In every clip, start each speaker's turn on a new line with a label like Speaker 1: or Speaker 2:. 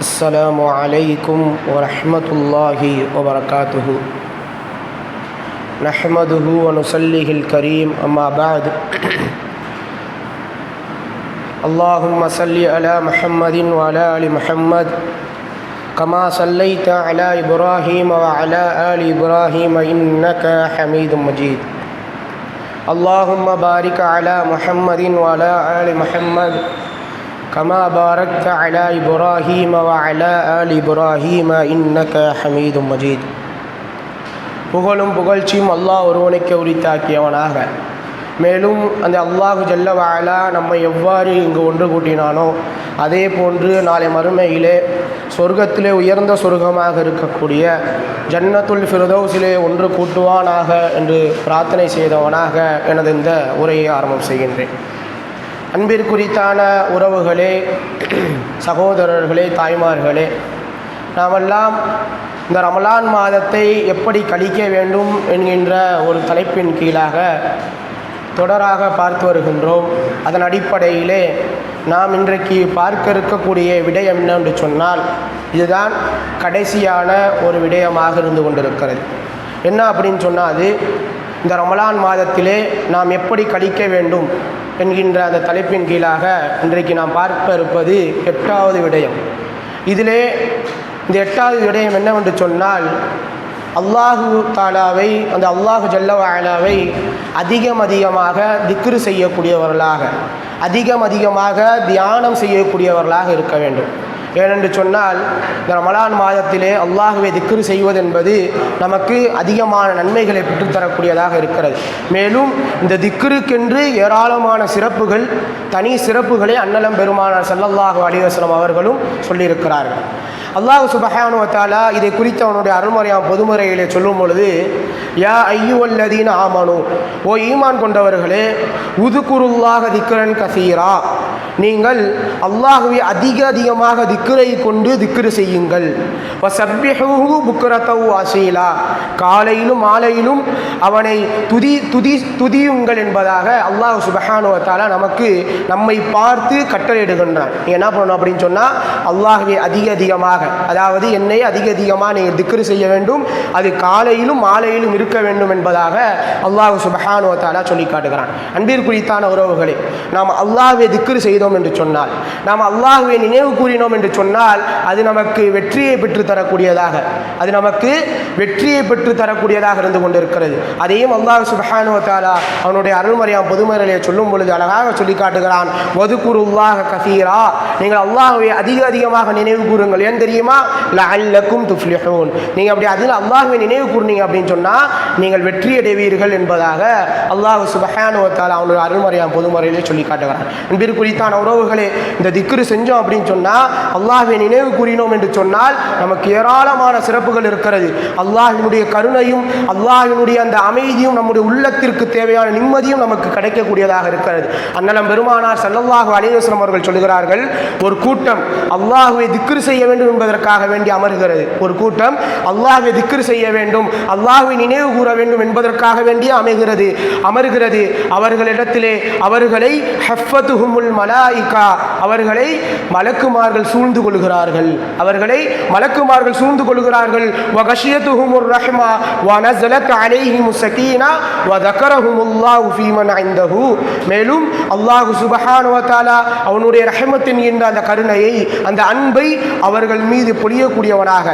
Speaker 1: السلام عليكم ورحمة الله وبركاته. نحمده ونصليه الكريم أما بعد. اللهم صل على محمد وعلى آل محمد كما صليت على إبراهيم وعلى آل إبراهيم إنك حميد مجيد. اللهم بارك على محمد وعلى آل محمد كما باركت على إبراهيم وعلى آل إبراهيم إنك حميد مجيد புகழும் புகழ்ச்சியும் அல்லாஹ் ஒருவனுக்கு உரித்தாக்கியவனாக மேலும் அந்த அல்லாஹு ஜல்ல வாலா நம்மை எவ்வாறு இங்கு ஒன்று கூட்டினானோ அதே போன்று நாளை மறுமையிலே சொர்க்கத்திலே உயர்ந்த சொர்க்கமாக இருக்கக்கூடிய ஜன்னத்துல் ஃபிரதௌஸிலே ஒன்று கூட்டுவானாக என்று பிரார்த்தனை செய்தவனாக எனது இந்த உரையை ஆரம்பம் செய்கின்றேன் அன்பிற்குறித்தான உறவுகளே சகோதரர்களே தாய்மார்களே நாமெல்லாம் இந்த ரமலான் மாதத்தை எப்படி கழிக்க வேண்டும் என்கின்ற ஒரு தலைப்பின் கீழாக தொடராக பார்த்து வருகின்றோம். அதன் அடிப்படையிலே நாம் இன்றைக்கு பார்க்க இருக்கக்கூடிய விடயம் என்னென்று சொன்னால் இதுதான் கடைசியான ஒரு விடயமாக இருந்து கொண்டிருக்கிறது. என்ன அப்படின்னு சொன்னால் அது இந்த ரமலான் மாதத்திலே நாம் எப்படி கழிக்க வேண்டும் என்கின்ற அந்த தலைப்பின் கீழாக இன்றைக்கு நாம் பார்க்க இருப்பது எட்டாவது விடயம். இதிலே இந்த எட்டாவது விடயம் என்னவென்று சொன்னால் அல்லாஹு தாலாவை அந்த அல்லாஹு ஜல்லவாலாவை அதிகம் அதிகமாக திக்ரு செய்யக்கூடியவர்களாக அதிகம் அதிகமாக தியானம் செய்யக்கூடியவர்களாக இருக்க வேண்டும். ஏனென்று சொன்னால் இந்த ரமலான் மாதத்திலே அல்லாஹுவை திக்ரு செய்வது என்பது நமக்கு அதிகமான நன்மைகளை பெற்றுத்தரக்கூடியதாக இருக்கிறது. மேலும் இந்த திக்ருக்கென்று ஏராளமான சிறப்புகள் தனி சிறப்புகளை அன்னலம் பெருமானார் சல்லல்லாஹு அலிவாஸ்லம் அவர்களும் சொல்லியிருக்கிறார்கள். அல்லாஹு சுபஹானுவத்தாலா இதை குறித்து அவனுடைய அருள்முறையாம் பொதுமுறையிலே சொல்லும் பொழுது யா ஐயுவல்லதீன் ஆமானு ஓ ஈமான் கொண்டவர்களே உதுகுருல்லாக திக்ரன் கசீரா நீங்கள் அல்லாஹுவை அதிக அதிகமாக திக்ரை கொண்டு திக்ரு செய்யுங்கள். புக்கரத்தவு ஆசீலா காலையிலும் மாலையிலும் அவனை துதி துதி துதியுங்கள் என்பதாக அல்லாஹ் சுபஹானுவத்தாலா நமக்கு நம்மை பார்த்து கட்டளையிடுகின்றான். நீ என்ன பண்ணணும் அப்படின்னு சொன்னால் அல்லாஹுவை அதிக அதிகமாக அதாவது என்னை அதிக அதிகமாக நீங்கள் திக்ரு செய்ய வேண்டும். அது காலையிலும் மாலையிலும் இருக்க வேண்டும் என்பதாக அல்லாஹு சுபஹானுவத்தாலா சொல்லி காட்டுகிறான். அன்பிற்குறித்தான உறவுகளே நாம் அல்லாஹுவை திக்ரு செய்தோம் என்று சொன்னால் நாம் அல்லாஹுவை நினைவு கூறினோம் என்று சொன்னால் அது நமக்கு வெற்றியை பெற்றுத்தரக்கூடியதாக அது நமக்கு வெற்றியை பெற்று தரக்கூடியதாக இருந்து கொண்டிருக்கிறது. அதையும் அல்லாஹ் சுபஹானுவத்தாலா அவனுடைய அருள்மறையாம் பொதுமறையை சொல்லும் பொழுது அழகாக சொல்லி காட்டுகிறான். வதுகுருல்லாக கசீரா. நீங்கள் அல்லாஹுவை அதிக அதிகமாக நினைவு கூறுங்கள். ஏன் தெரியுமா? லஅல்லக்கும் துஃப்லிஹூன். நீங்கள் அப்படி அதில் அல்லாஹுவை நினைவு கூர்ந்தீங்க அப்படின்னு சொன்னால் நீங்கள் வெற்றி அடைவீர்கள் என்பதாக அல்லாஹ் சுபஹானுவத்தால் அவனுடைய அருள்மறையாம் பொதுமறையிலே சொல்லி காட்டுகிறான். அன்பிற்குறித்தான உறவுகளே இந்த திக்ரு செஞ்சோம் அப்படின்னு சொன்னால் அல்லாஹுவை நினைவு கூறினோம் என்று சொன்னால் நமக்கு ஏராளமான சிறப்புகள் இருக்கிறது. அல்லாஹினுடைய கருணையும் அல்லாஹினுடைய அந்த அமைதியும் நம்முடைய உள்ளத்திற்கு தேவையான நிம்மதியும் நமக்கு கிடைக்கக்கூடியதாக இருக்கிறது. அண்ணலம் பெருமானார் சல்லல்லாஹு அலிவாஸ்லம் அவர்கள் சொல்கிறார்கள் ஒரு கூட்டம் அல்லாஹுவை திக்ரு செய்ய வேண்டும் என்பதற்காக வேண்டி அமர்கிறது. ஒரு கூட்டம் அல்லாஹுவை திக்ரு செய்ய வேண்டும் அல்லாஹுவை நினைவு கூற வேண்டும் என்பதற்காக வேண்டி அமைகிறது. அமர்கிறது. அவர்களிடத்திலே அவர்களை ஹஃபத்துஹுமுல் மலாயிகா அவர்களை மலக்குமார்கள் சூழ்ந்து கொள்கிறார்கள். அவர்களை மலக்குமார்கள் சூழ்ந்து கொள்கிறார்கள். வகஷியத்துஹுமுர் ரஹ்மா வனஸலத் அலைஹிமு ஸகீனா வதக்கரஹுமுல்லாஹு ஃபீமன் இந்தஹு மேலும் அல்லாஹ் சுபஹான வ தஆலா அவனுடைய ரஹமத்தின் என்ற அந்த கருணையை அந்த அன்பை அவர்கள் மீது பொழியக்கூடியவனாக.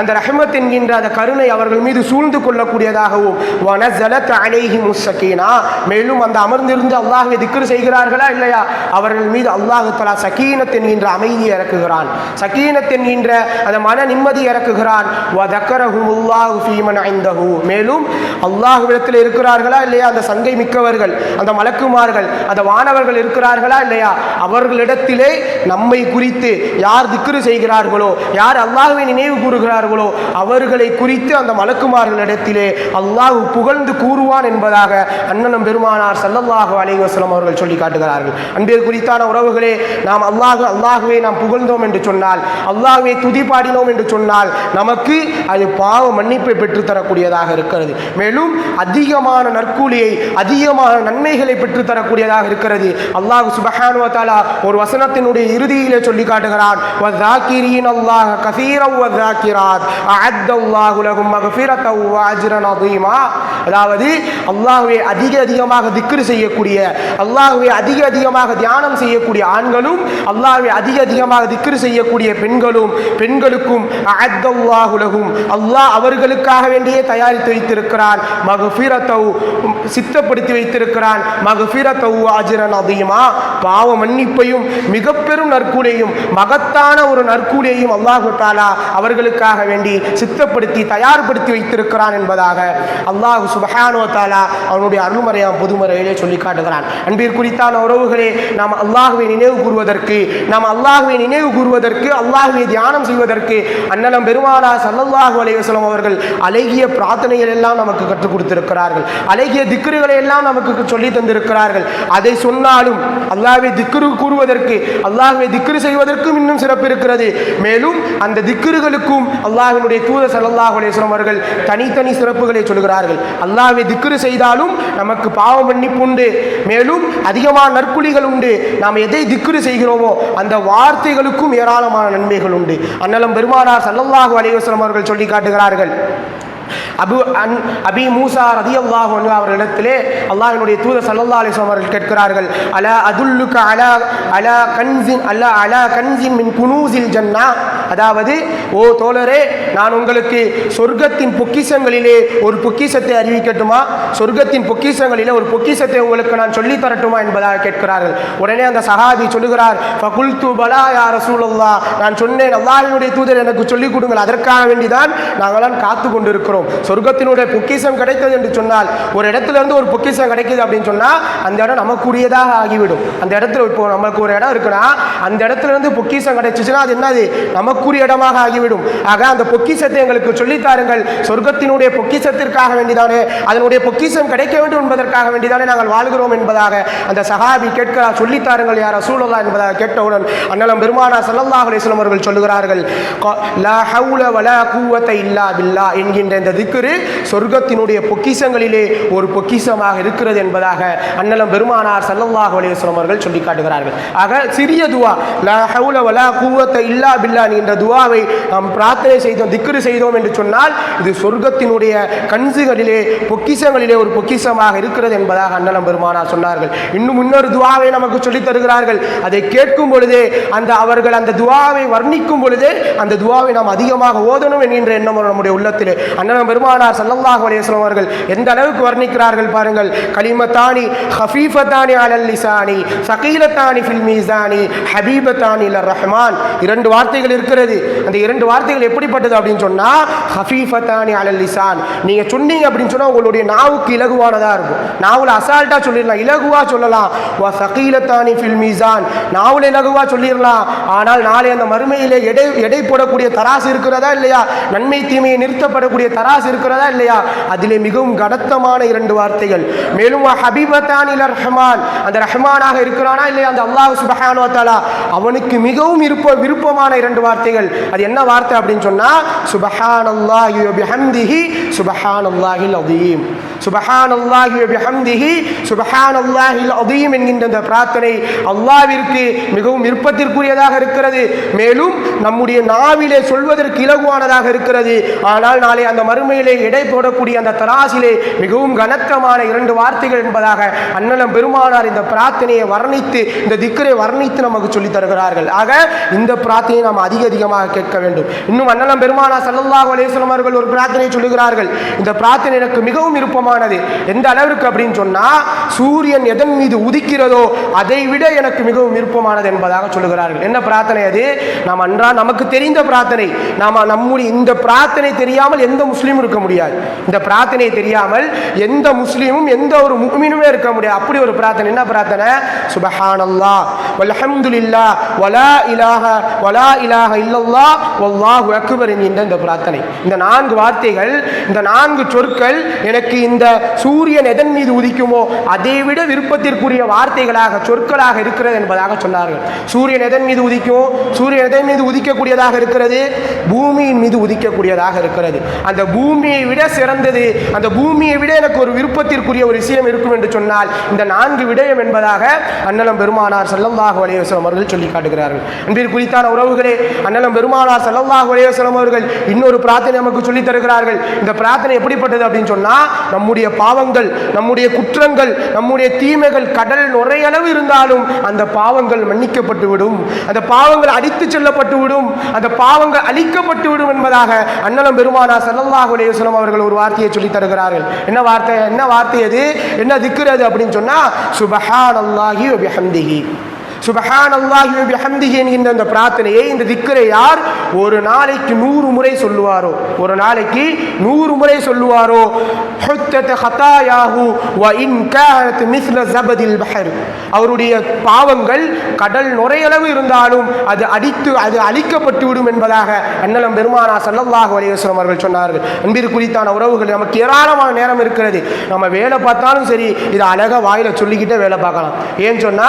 Speaker 1: அந்த ரஹமத் என்கின்ற அந்த கருணை அவர்கள் மீது சூழ்ந்து கொள்ளக்கூடியதாகவும் வனஸலத் அலைஹிமு முசக்கீனா மேலும் அந்த அமர்ந்திருந்து அல்லாஹ்வை திக்ரு செய்கிறார்களா இல்லையா? அவர்கள் மீது அல்லாஹு தலா சகீனத் என்கின்ற அமைதியை இறக்குகிறான். சகீனத் என்கின்ற அந்த மன நிம்மதி இறக்குகிறான். அல்லாஹு ஃபீமன் இந்தஹு மேலும் அல்லாஹுவிடத்தில் இருக்கிறார்களா இல்லையா? அந்த சங்கை மிக்கவர்கள் அந்த மலக்குமார்கள் அந்த வானவர்கள் இருக்கிறார்களா இல்லையா? அவர்களிடத்திலே நம்மை குறித்து யார் திக்ரு செய்கிறார்களோ யார் அல்லாஹுவை நினைவு கூறுகிறார்களோ அவர்களை குறித்து அந்த மலக்குமார்களிடத்திலே அல்லாஹ் புகழ்ந்து கூறுவான் என்பதாக அண்ணனும் பெருமானார் சல்லல்லாஹு அலைவாஸ்லம் அவர்கள் சொல்லி காட்டுகிறார்கள். அன்பிற்கு குறித்தான உறவுகளே நாம் அல்லாஹு அல்லாஹுவை நாம் புகழ்ந்தோம் என்று சொன்னால் அல்லாஹுவை துதி பாடினோம் என்று சொன்னால் நமக்கு அது பாவம் மன்னிப்பை பெற்றுத்தரக்கூடியதாக இருக்கிறது. மேலும் அதிகமான நற்கூலியை அதிகமான நன்மைகளை பெற்றுத்தரக்கூடியதாக இருக்கிறது. அல்லாஹ் சுபஹானுவத்தாலா ஒரு வசனத்தினுடைய இறுதியிலே சொல்லி காட்டுகிறான். அதாவது அல்லாஹுவை அதிக அதிகமாக திக்ரு செய்யக்கூடிய அல்லாஹுவை அதிக அதிகமாக தியானம் செய்யக்கூடிய ஆண்களும் அல்லாஹுவை அதிக அதிகமாக திக்ரு செய்யக்கூடிய பெண்களும் பெண்களுக்கும் அல்லாஹுலகும் அல்லாஹ் அவர்களுக்காக வேண்டியே தயாரித்து வைத்திருக்கிறான். மகஃபிரத்தவு சித்தப்படுத்தி வைத்திருக்கிறான். மகஃபிரத்தவு ஆஜிரன் அதிகமா பாவ மன்னிப்பையும் மிக பெரும் நற்கூலையும் மகத்தான ஒரு நற்கூலையும் அல்லாஹு தாலா அவர்களுக்காக வேண்டி சித்தப்படுத்தி தயார்படுத்தி வைத்திருக்கிறான் என்பதாக அல்லாஹு சுபஹானோ தாலா அவனுடைய அருள்மறையாம் பொதுமறையிலே சொல்லி காட்டுகிறான். அன்பிற்கு குறித்தான உறவுகளே நாம் அல்லாஹுவை நினைவு கூறுவதற்கு நாம் அல்லாஹுவை நினைவு கூறுவதற்கு அல்லாஹுவை தியானம் செய்வதற்கு அன்னலம் பெருமானா சல்லல்லாஹு அலைவசலம் இஸ்லாம் அவர்கள் அழகிய பிரார்த்தனைகள் எல்லாம் நமக்கு கற்றுக் கொடுத்திருக்கிறார்கள். அழகிய திக்குறுகளை எல்லாம் நமக்கு சொல்லி தந்திருக்கிறார்கள். அதை சொன்னாலும் அல்லாவை திக்ரு கூறுவதற்கு அல்லாஹ்வை திக்ரு செய்வதற்கும் இன்னும் சிறப்பு இருக்கிறது. மேலும் அந்த திக்குறுகளுக்கும் அல்லாஹினுடைய தூதர் ஸல்லல்லாஹு அலைஹி அவர்கள் தனித்தனி சிறப்புகளை சொல்கிறார்கள். அல்லாவை திக்ரு செய்தாலும் நமக்கு பாவ மன்னிப்பு உண்டு மேலும் அதிகமான நற்குழிகள் உண்டு. நாம் எதை திக்குறு செய்கிறோமோ அந்த வார்த்தைகளுக்கும் ஏராளமான நன்மைகள் உண்டு. அன்னலம் பெருமானார் சல்லல்லாஹு அலைஹி அவர்கள் சொல்லி காட்டுகிறார் காட்டுகிறார்கள் அபு அன் அபி மூசா ரதி அல்லாஹ் அவர்களிடத்திலே அல்லாஹினுடைய தூத சல்லா அலிஸ்லாம் அவர்கள் கேட்கிறார்கள் அலா அதுல்லுக்கு அலா அலா கன்சின் அல்லா அலா கன்சின் மின் குனூசில் ஜன்னா? அதாவது ஓ தோழரே நான் உங்களுக்கு சொர்க்கத்தின் பொக்கிஷங்களிலே ஒரு பொக்கிஷத்தை அறிவிக்கட்டுமா? சொர்க்கத்தின் பொக்கிஷங்களிலே ஒரு பொக்கிஷத்தை உங்களுக்கு நான் சொல்லி தரட்டுமா? என்பதாக கேட்கிறார்கள். உடனே அந்த சஹாபி சொல்லுகிறார் ஃபகுல்து பலா யார் ரசூலுல்லாஹ். நான் சொன்னேன் அல்லாஹினுடைய தூதர் எனக்கு சொல்லிக் கொடுங்கள் அதற்காக வேண்டிதான் நாங்களாம் காத்து கொண்டிருக்கிறோம். சொர்க்கத்தினுடைய பொக்கிஷம் கிடைத்தது என்று சொன்னால் ஒரு இடத்துல இருந்து ஒரு பொக்கிஷம் கிடைக்குது அப்படின்னு சொன்னால் அந்த இடம் நமக்குரியதாக ஆகிவிடும். அந்த இடத்துல இப்போ நமக்கு ஒரு இடம் இருக்குன்னா அந்த இடத்துல இருந்து பொக்கிஷம் கிடைச்சிச்சுன்னா அது என்னது? நமக்குரிய இடமாக ஆகிவிடும். ஆக அந்த பொக்கிஷத்தை எங்களுக்கு சொல்லித்தாருங்கள் சொர்க்கத்தினுடைய பொக்கிஷத்திற்காக வேண்டிதானே? அதனுடைய பொக்கிஷம் கிடைக்க வேண்டும் என்பதற்காக வேண்டிதானே நாங்கள் வாழ்கிறோம் என்பதாக அந்த சகாபி கேட்கிறார் சொல்லித்தாருங்கள் யார் ரசூலுல்லா என்பதாக கேட்டவுடன் அண்ணலம் பெருமானா சல்லல்லாஹ் அலைஹி அவர்கள் சொல்லுகிறார்கள் லா ஹவுல வலா கூவத்தை இல்லா பில்லா என்கின்ற இந்த திக்ரு சொர்க்கத்தினுடைய பொக்கிஷங்களிலே ஒரு பொக்கிஷமாக இருக்கிறது என்பதாக அன்னலம் பெருமானார் ஸல்லல்லாஹு அலைஹி அவர்கள் சொல்லி காட்டுகிறார்கள் ஆக சிறிய துவா லா ஹவுல வலா கூவத்தை இல்லா பில்லா என்ற துவாவை நாம் பிரார்த்தனை செய்தோம் திக்ரு செய்தோம் என்று சொன்னால் இது சொர்க்கத்தினுடைய கன்சுகளிலே பொக்கிஷங்களிலே ஒரு பொக்கிஷமாக இருக்கிறது என்பதாக அன்னலம் பெருமானார் சொன்னார்கள். இன்னும் இன்னொரு துவாவை நமக்கு சொல்லித் தருகிறார்கள். அதை கேட்கும் பொழுதே அந்த அவர்கள் அந்த துவாவை வர்ணிக்கும் பொழுதே அந்த துவாவை நாம் அதிகமாக ஓதணும் என்கின்ற எண்ணம் நம்முடைய உள்ளத்திலே. அண்ணலம் பெருமானார் சல்லல்லாஹு அலைஹி அவர்கள் எந்த அளவுக்கு வர்ணிக்கிறார்கள் பாருங்கள். கலிமத்தானி ஹஃபீஃபத்தானி அலல் லிசானி சகீலத்தானி ஃபில் மீசானி ஹபீபத்தானி இல்ல ரஹ்மான். இரண்டு வார்த்தைகள் இருக்கிறது. அந்த இரண்டு வார்த்தைகள் எப்படிப்பட்டது அப்படின்னு சொன்னா ஹஃபீஃபத்தானி அலல் லிசான் நீங்க சொன்னீங்க அப்படின்னு சொன்னா உங்களுடைய நாவுக்கு இலகுவானதா இருக்கும். நாவுல அசால்ட்டா சொல்லிடலாம் இலகுவா சொல்லலாம். வ சகீலத்தானி ஃபில் மீசான் நாவுல இலகுவா சொல்லிடலாம். ஆனால் நாளை அந்த மறுமையிலே எடை எடை போடக்கூடிய தராசு இருக்கிறதா இல்லையா? நன்மை தீமையை நிறுத்தப்படக்கூடிய தராசு இருக்கிறதா இல்லையா? அதிலே மிகவும் கடத்தமான இரண்டு வார்த்தைகள். மேலும் வ ஹபீபத்தான் இல ரஹ்மான். அந்த ரஹ்மானாக இருக்கிறானா இல்லையா? அந்த அல்லாஹ் சுபஹானோ தாலா அவனுக்கு மிகவும் விருப்ப விருப்பமான இரண்டு வார்த்தைகள். அது என்ன வார்த்தை அப்படின்னு சொன்னா சுபஹான் அல்லாஹி பிஹம்திஹி சுபஹான் சுபஹானல்லாஹில் அதீம் சுபஹான் அல்லாஹி பிஹம்திஹி சுபஹான் சுபஹானல்லாஹில் அதீம் என்கின்ற அந்த பிரார்த்தனை அல்லாவிற்கு மிகவும் விருப்பத்திற்குரியதாக இருக்கிறது. மேலும் நம்முடைய நாவிலே சொல்வதற்கு இலகுவானதாக இருக்கிறது. ஆனால் நாளை அந்த மறுமையில் எடை போடக்கூடிய அந்த தராசிலே மிகவும் கனத்தமான இரண்டு வார்த்தைகள் என்பதாக அண்ணலம் பெருமானார் இந்த பிரார்த்தனையை வர்ணித்து இந்த திக்கரை வர்ணித்து நமக்கு சொல்லித் தருகிறார்கள். ஆக இந்த பிரார்த்தனையை நாம் அதிக அதிகமாக கேட்க வேண்டும். இன்னும் அண்ணலம் பெருமானா சல்லல்லாஹு அலைஹி அவர்கள் ஒரு பிரார்த்தனை சொல்லுகிறார்கள். இந்த பிரார்த்தனை எனக்கு மிகவும் விருப்பமானது. எந்த அளவிற்கு அப்படின்னு சொன்னா சூரியன் எதன் மீது உதிக்கிறதோ அதை விட எனக்கு மிகவும் விருப்பமானது என்பதாக சொல்லுகிறார்கள். என்ன பிரார்த்தனை அது? நாம் அன்றா நமக்கு தெரிந்த பிரார்த்தனை. நாம நம்முடைய இந்த பிரார்த்தனை தெரியாமல் எந்த முஸ்லீமும் கொடுக்க முடியாது. இந்த பிரார்த்தனை தெரியாமல் எந்த முஸ்லீமும் எந்த ஒரு முகமினுமே இருக்க முடியாது. அப்படி ஒரு பிரார்த்தனை. என்ன பிரார்த்தனை? சுபஹானல்லா. வல்ஹம்துலில்லா. வலா இலாக வலா இலாக இல்லல்லா. வல்லாஹு அக்பர் என்கின்ற இந்த பிரார்த்தனை. இந்த நான்கு வார்த்தைகள் இந்த நான்கு சொற்கள் எனக்கு இந்த சூரியன் எதன் மீது உதிக்குமோ அதை விட விருப்பத்திற்குரிய வார்த்தைகளாக சொற்களாக இருக்கிறது என்பதாக சொன்னார்கள். சூரியன் எதன் மீது உதிக்கும்? சூரியன் எதன் மீது உதிக்கக்கூடியதாக இருக்கிறது? பூமியின் மீது உதிக்கக்கூடியதாக இருக்கிறது. அந்த பூமி பூமியை விட சிறந்தது. அந்த பூமியை விட எனக்கு ஒரு விருப்பத்திற்குரிய ஒரு விஷயம் இருக்கும் என்று சொன்னால் இந்த நான்கு விடயம் என்பதாக அன்னலம் பெருமானார் ஸல்லல்லாஹு அலைஹி அவர்கள் சொல்லி காட்டுகிறார்கள். அன்பில் குறித்தான உறவுகளே அன்னலம் பெருமானார் ஸல்லல்லாஹு அலைஹி அவர்கள் இன்னொரு பிரார்த்தனை நமக்கு சொல்லித் தருகிறார்கள். இந்த பிரார்த்தனை எப்படிப்பட்டது அப்படின்னு சொன்னால் நம்முடைய பாவங்கள் நம்முடைய குற்றங்கள் நம்முடைய தீமைகள் கடல் நுரையளவு இருந்தாலும் அந்த பாவங்கள் மன்னிக்கப்பட்டு விடும். அந்த பாவங்கள் அடித்து செல்லப்பட்டு விடும். அந்த பாவங்கள் அழிக்கப்பட்டு விடும் என்பதாக அன்னலம் பெருமானார் ஸல்லல்லாஹு அலைஹி அவர்கள் ஒரு வார்த்தையை சொல்லி தருகிறார்கள். என்ன வார்த்தை? என்ன வார்த்தை அது? என்ன திக்கிறது அப்படின்னு சொன்னா சுபஹான் அல்லாஹி பிஹம்திஹி. சுபஹான் அல்லாஹி பிஹம்திஹி என்கின்ற அந்த பிரார்த்தனையை இந்த திக்கரை யார் ஒரு நாளைக்கு நூறு முறை சொல்லுவாரோ? ஒரு நாளைக்கு நூறு முறை சொல்லுவாரோ? வ இன் ஜபதில் அவருடைய பாவங்கள் கடல் நுரையளவு இருந்தாலும் அது அடித்து அது அழிக்கப்பட்டு விடும் என்பதாக அண்ணலம் பெருமானா ஸல்லல்லாஹு அலைஹி அவர்கள் சொன்னார்கள். அன்பிற்கு குறித்தான உறவுகள் நமக்கு ஏராளமான நேரம் இருக்கிறது. நம்ம வேலை பார்த்தாலும் சரி இதை அழகாக வாயில சொல்லிக்கிட்டே வேலை பார்க்கலாம். ஏன்னு சொன்னா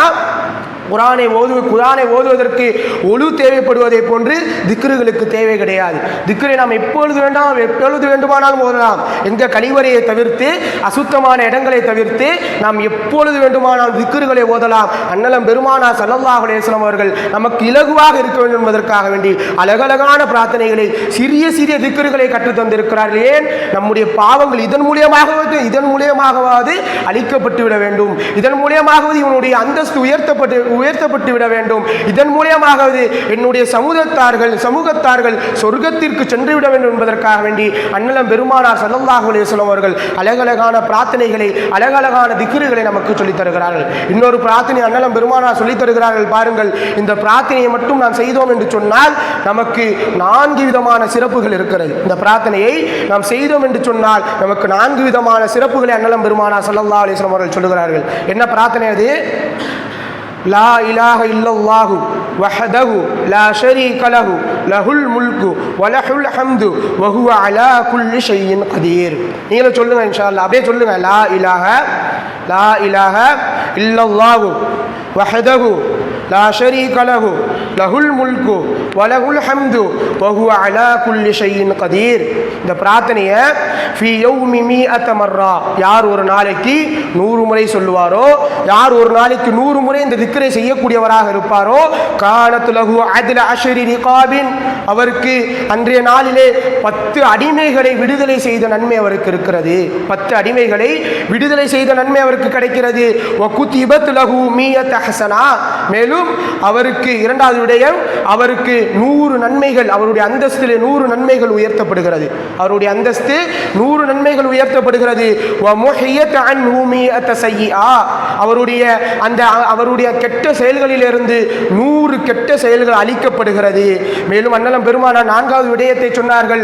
Speaker 1: குரானை ஓது குரானை ஓதுவதற்கு ஒழு தேவைப்படுவதை போன்று திக்ருகளுக்கு தேவை கிடையாது. திக்ரை நாம் எப்பொழுது வேண்டாம் எப்பொழுது வேண்டுமானாலும் ஓதலாம். எந்த கழிவறையை தவிர்த்து அசுத்தமான இடங்களை தவிர்த்து நாம் எப்பொழுது வேண்டுமானாலும் திக்ருகளை ஓதலாம். அன்னலம் பெருமானா சல்லல்லாஹு அவர்கள் நமக்கு இலகுவாக இருக்க வேண்டும் என்பதற்காக வேண்டி அழகழகான பிரார்த்தனைகளை சிறிய சிறிய திக்ருகளை கற்றுத்தந்திருக்கிறார்கள் ஏன்? நம்முடைய பாவங்கள் இதன் மூலியமாகவது இதன் மூலியமாகவாவது அழிக்கப்பட்டு விட வேண்டும். இதன் மூலியமாகவது இவனுடைய அந்தஸ்து உயர்த்தப்பட்டு உயர்த்தப்பட்டு விட வேண்டும். இதன் மூலியமாகவது என்னுடைய சமூகத்தார்கள் சமூகத்தார்கள் சொர்க்கத்திற்கு சென்று விட வேண்டும் என்பதற்காக வேண்டி அண்ணலம் பெருமானார் ஸல்லல்லாஹு அலைஹி அவர்கள் அழகழகான பிரார்த்தனைகளை அழகழகான திக்ருகளை நமக்கு சொல்லித் தருகிறார்கள். இன்னொரு பிரார்த்தனை அண்ணலம் பெருமானார் சொல்லித் தருகிறார்கள். பாருங்கள் இந்த பிரார்த்தனையை மட்டும் நாம் செய்தோம் என்று சொன்னால் நமக்கு நான்கு விதமான சிறப்புகள் இருக்கிறது. இந்த பிரார்த்தனையை நாம் செய்தோம் என்று சொன்னால் நமக்கு நான்கு விதமான சிறப்புகளை அண்ணலம் பெருமானார் ஸல்லல்லாஹு அலிஸ்லாம் அவர்கள் சொல்லுகிறார்கள். என்ன பிரார்த்தனை அது? லா இலாஹ இல்லல்லாஹு வஹதஹு லா ஷரீக லஹு லஹுல் முல்கு வலஹுல் ஹம்து வஹுவ அலா குல்லி ஷையின் கதீர் நீங்களும் சொல்லுங்க இன்ஷா அல்லாஹ் அப்படியே சொல்லுங்க லா இலாஹ லா இலாஹ இல்லல்லாஹு வஹதஹு லா ஷரீக லஹு லஹுல் முல்கு வலகுல் ஹம்து வஹுவ அலா குல்லி ஷையின் கதீர். இந்த பிரார்த்தனையை ஃபி யௌமி மீஅத மர்ரா. யார் ஒரு நாளைக்கு நூறு முறை சொல்லுவாரோ யார் ஒரு நாளைக்கு நூறு முறை இந்த திக்கரை செய்யக்கூடியவராக இருப்பாரோ கானத் லஹு அத்ல அஷரி ரிகாபின். அவருக்கு அன்றைய நாளிலே பத்து அடிமைகளை விடுதலை செய்த நன்மை அவருக்கு இருக்கிறது. பத்து அடிமைகளை விடுதலை செய்த நன்மை அவருக்கு கிடைக்கிறது. வகுத்திபத் லஹு மீயத் ஹசனா. மேலும் அவருக்கு இரண்டாவது விடயம் அவருக்கு நூறு நன்மைகள் அவருடைய அந்தஸ்திலே நூறு நன்மைகள் உயர்த்தப்படுகிறது. அவருடைய அந்தஸ்து நூறு நன்மைகள் உயர்த்தப்படுகிறது. அவருடைய அந்த அவருடைய கெட்ட செயல்களிலிருந்து நூறு கெட்ட செயல்கள் அழிக்கப்படுகிறது மேலும் அண்ணலம் பெருமானார் நான்காவது விடயத்தை சொன்னார்கள்.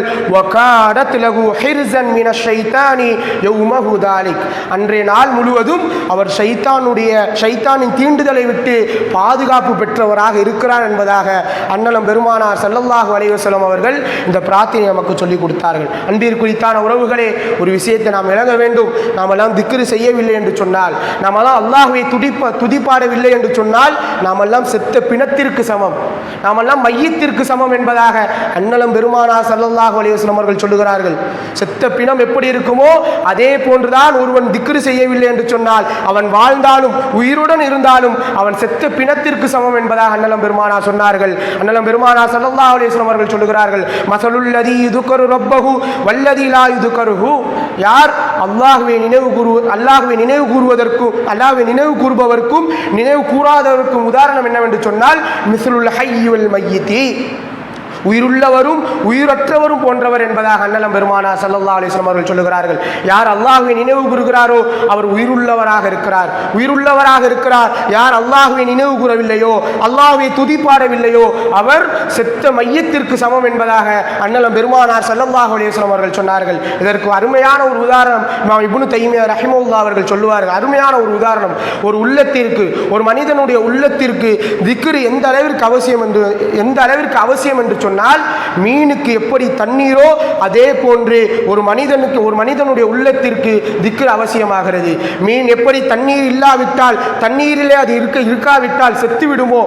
Speaker 1: அன்றைய நாள் முழுவதும் அவர் சைத்தானுடைய சைத்தானின் தீண்டுதலை விட்டு பாதுகாப்பு பெற்றவராக இருக்கிறார் என்பதாக அண்ணலம் பெருமானார் ஸல்லல்லாஹு அலைஹி அவர்கள் இந்த பிரார்த்தனை நமக்கு சொல்லிக் கொடுத்தார்கள். அன்பிற்குறித்தான உறவுகளே ஒரு விஷயத்தை நாம் இழங்க வேண்டும். நாமெல்லாம் திக்ரு செய்யவில்லை என்று சொன்னால் நாமெல்லாம் அல்லாஹுவை துடிப்ப துதிப்பாடவில்லை என்று சொன்னால் நாமெல்லாம் செத்த பிணத்திற்கு சமம். நாமெல்லாம் மையத்திற்கு சமம் என்பதாக அன்னலம் பெருமானார் ஸல்லல்லாஹு அலைஹி அவர்கள் சொல்லுகிறார்கள். செத்த பிணம் எப்படி இருக்குமோ அதே போன்றுதான் ஒருவன் திக்ரு செய்யவில்லை என்று சொன்னால் அவன் வாழ்ந்தாலும் உயிருடன் இருந்தாலும் அவன் செத்த பிணத்திற்கு சமம் என்பதாக அன்னலம் பெருமானா சொன்னார்கள். அன்னலம் பெருமா பெருமானா சல்லா அலிஸ்லாம் அவர்கள் சொல்லுகிறார்கள் மசலுல்லதி இதுக்கரு ரப்பகு வல்லதி லா யுதுக்கருஹு. யார்? அல்லாஹுவை நினைவு கூறு அல்லாஹுவை நினைவு கூறுவதற்கும் அல்லாஹுவை நினைவு கூறுபவர்க்கும் நினைவு கூறாதவருக்கும் உதாரணம் என்னவென்று சொன்னால் மிஸ்லுல் ஹய்யுல் மையித்தி. உயிருள்ளவரும் உயிரற்றவரும் போன்றவர் என்பதாக அண்ணலம் பெருமானா சல்லா அலிஸ்லாம் அவர்கள் சொல்லுகிறார்கள். யார் அல்லாஹுவை நினைவு கூறுகிறாரோ அவர் உயிருள்ளவராக இருக்கிறார். உயிருள்ளவராக இருக்கிறார். யார் அல்லாஹுவை நினைவு கூறவில்லையோ அல்லாஹுவை துதிப்பாடவில்லையோ அவர் செத்த மையத்திற்கு சமம் என்பதாக அண்ணலம் பெருமானார் சல்லல்லாஹு அலிஸ்லாம் அவர்கள் சொன்னார்கள். இதற்கு அருமையான ஒரு உதாரணம் இமாம் இபுனு தைமியா ரஹிமுல்லா அவர்கள் சொல்லுவார்கள். அருமையான ஒரு உதாரணம். ஒரு உள்ளத்திற்கு ஒரு மனிதனுடைய உள்ளத்திற்கு திக்ரு எந்த அளவிற்கு அவசியம் என்று எந்த அளவிற்கு அவசியம் என்று சொன்னால் மீனுக்கு எப்படி தண்ணீரோ அதே போன்று ஒரு மனிதனுக்கு ஒரு மனிதனுடைய உள்ளத்திற்கு திக்ரு அவசியமாகிறது. மீன் எப்படி தண்ணீர் இல்லாவிட்டால் தண்ணீரிலே அது இருக்க இருக்காவிட்டால் செத்து விடுமோ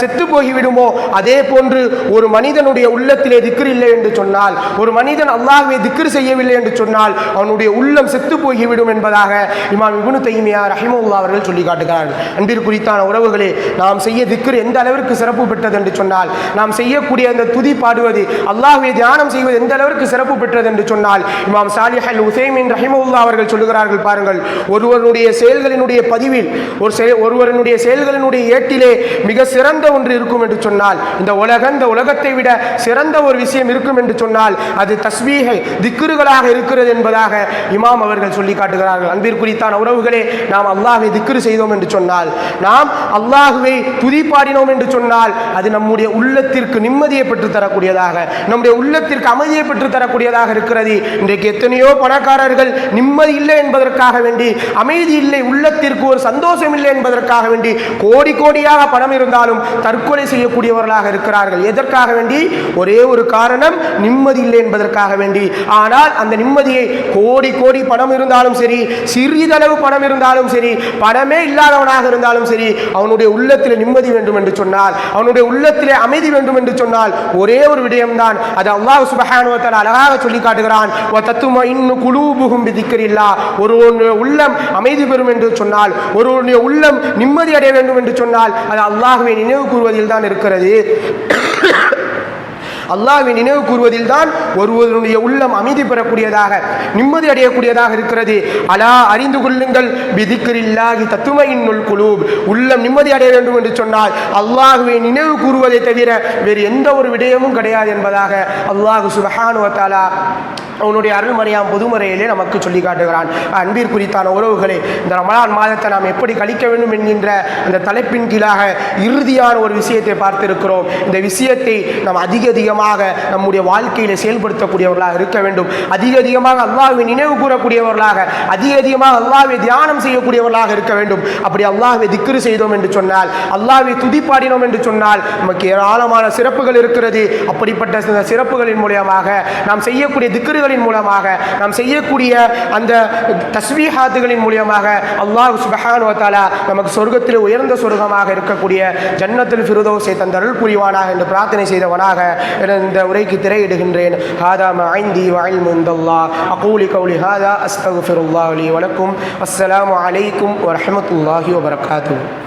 Speaker 1: செத்து போய்விடுமோ அதே போன்று ஒரு மனிதனுடைய உள்ளத்திலே திக்ரு இல்லை என்று சொன்னால் ஒரு மனிதன் அல்லாஹ்வை திக்ரு செய்யவில்லை என்று சொன்னால் அவனுடைய உள்ளம் செத்து போய்விடும் என்பதாக இமாம் இபுனு தைமியா ரஹிமுல்லா அவர்கள் சொல்லி காட்டுகிறார்கள். அன்பிற்குறித்தான உறவுகளே நாம் செய்ய திக்ரு எந்த அளவிற்கு சிறப்பு பெற்றது என்று சொன்னால் நாம் செய்யக்கூடிய அந்த துதி பாடுவது. அல்லாஹுவை தியானம் செய்வது எந்த அளவிற்கு சிறப்பு பெற்றது என்று சொன்னால் இமாம் சாலிஹ் அல் உசைமின் ரஹிமுல்லா அவர்கள் சொல்லுகிறார்கள் பாருங்கள் ஒருவருடைய செயல்களினுடைய பதிவில் ஒரு செயல் ஒருவருடைய செயல்களினுடைய ஏட்டிலே மிக சிறந்த ஒன்று இருக்கும் என்று சொன்னால் இந்த உலக இந்த உலகத்தை விட சிறந்த ஒரு விஷயம் இருக்கும் என்று சொன்னால் அது தஸ்வீகை திக்குறுகளாக இருக்கிறது என்பதாக இமாம் அவர்கள் சொல்லி காட்டுகிறார்கள். அன்பிற்குறித்தான உறவுகளே நாம் அல்லாஹை திக்குறு செய்தோம் என்று சொன்னால் நாம் அல்லாஹுவை துதி பாடினோம் என்று சொன்னால் அது நம்முடைய உள்ளத்திற்கு நிம்மதியை பெற்று தரக்கூடியதாக நம்முடைய உள்ளத்திற்கு அமைதியை பெற்று தரக்கூடியதாக இருக்கிறது. இன்றைக்கு எத்தனையோ பணக்காரர்கள் நிம்மதி இல்லை என்பதற்காக வேண்டி அமைதி இல்லை உள்ளத்திற்கு ஒரு சந்தோஷம் இல்லை என்பதற்காக வேண்டி கோடி கோடியாக பணம் இருந்தாலும் தற்கொலை செய்யக்கூடியவர்களாக இருக்கிறார்கள். எதற்காக வேண்டி? ஒரே ஒரு காரணம் நிம்மதி இல்லை என்பதற்காக வேண்டி. ஆனால் அந்த நிம்மதியை கோடி கோடி பணம் இருந்தாலும் சரி சிறிதளவு பணம் இருந்தாலும் சரி பணமே இல்லாதவனாக இருந்தாலும் சரி அவனுடைய உள்ளத்தில் நிம்மதி வேண்டும் என்று சொன்னால் அவனுடைய உள்ளத்திலே அமைதி வேண்டும் என்று சொன்னால் ஒரே ஒரு விடயம்தான். அது அல்லாஹ் சுபஹானுவத்தால் அழகாக சொல்லி காட்டுகிறான் தத்துவ இன்னும் குழுபுகும் விதிக்கிறில்லா ஒருவனுடைய உள்ளம் அமைதி பெறும் என்று சொன்னால் ஒருவனுடைய உள்ளம் நிம்மதி அடைய வேண்டும் என்று சொன்னால் அது அல்லாஹுவை நினைவு கூறுவதில் தான் இருக்கிறது. அல்லாஹ்வை நினைவு கூறுவதில் தான் ஒருவருடைய உள்ளம் அமைதி பெறக்கூடியதாக நிம்மதி அடையக்கூடியதாக இருக்கிறது. அலா அறிந்து கொள்ளுங்கள். பிதிக்கிரில்லாகி தத்துமையின்னுள் குழு உள்ளம் நிம்மதி அடைய வேண்டும் என்று சொன்னால் அல்லாஹ்வை நினைவு கூறுவதை தவிர வேறு எந்த ஒரு விடயமும் கிடையாது என்பதாக அல்லாஹு சுபஹானுவத்தாலா அவனுடைய அருள்மறையாம் பொதுமறையிலே நமக்கு சொல்லி காட்டுகிறான். அன்பிற்குறித்தான உறவுகளே இந்த ரமலான் மாதத்தை நாம் எப்படி கழிக்க வேண்டும் என்கின்ற அந்த தலைப்பின் கீழாக இறுதியான ஒரு விஷயத்தை பார்த்திருக்கிறோம். இந்த விஷயத்தை நாம் அதிக அதிகமாக நம்முடைய வாழ்க்கையில செயல்படுத்தக்கூடியவர்களாக இருக்க வேண்டும். அதிக அதிகமாக அல்லாவை நினைவு கூறக்கூடியவர்களாக அதிக அதிகமாக அல்லாவை தியானம் செய்யக்கூடியவர்களாக இருக்க வேண்டும். அப்படி அல்லாவை திக்ரு செய்தோம் என்று சொன்னால் அல்லாவை துதிப்பாடினோம் என்று சொன்னால் நமக்கு ஏராளமான சிறப்புகள் இருக்கிறது. அப்படிப்பட்ட சிறப்புகளின் மூலியமாக நாம் செய்யக்கூடிய திக்ருகளின் மூலமாக நாம் செய்யக்கூடிய அந்த தஸ்வீஹாத்துகளின் மூலியமாக அல்லாஹ் சுபஹானுவத்தாலா நமக்கு சொர்க்கத்தில் உயர்ந்த சொர்க்கமாக இருக்கக்கூடிய ஜன்னத்தில் ஃபிருதோசை தந்தருள் புரிவானாக என்று பிரார்த்தனை செய்தவனாக இந்த உரைக்கு திரையிடுகின்றேன். ஹாதா மைந்தி வயல் முந்தல்லா அகூலி கௌலி ஹாதா அஸ்தகுஃபிருல்லா அலி வணக்கம் அஸ்ஸலாமு அலைக்கும் வரமத்துல்லாஹி வபரகாத்து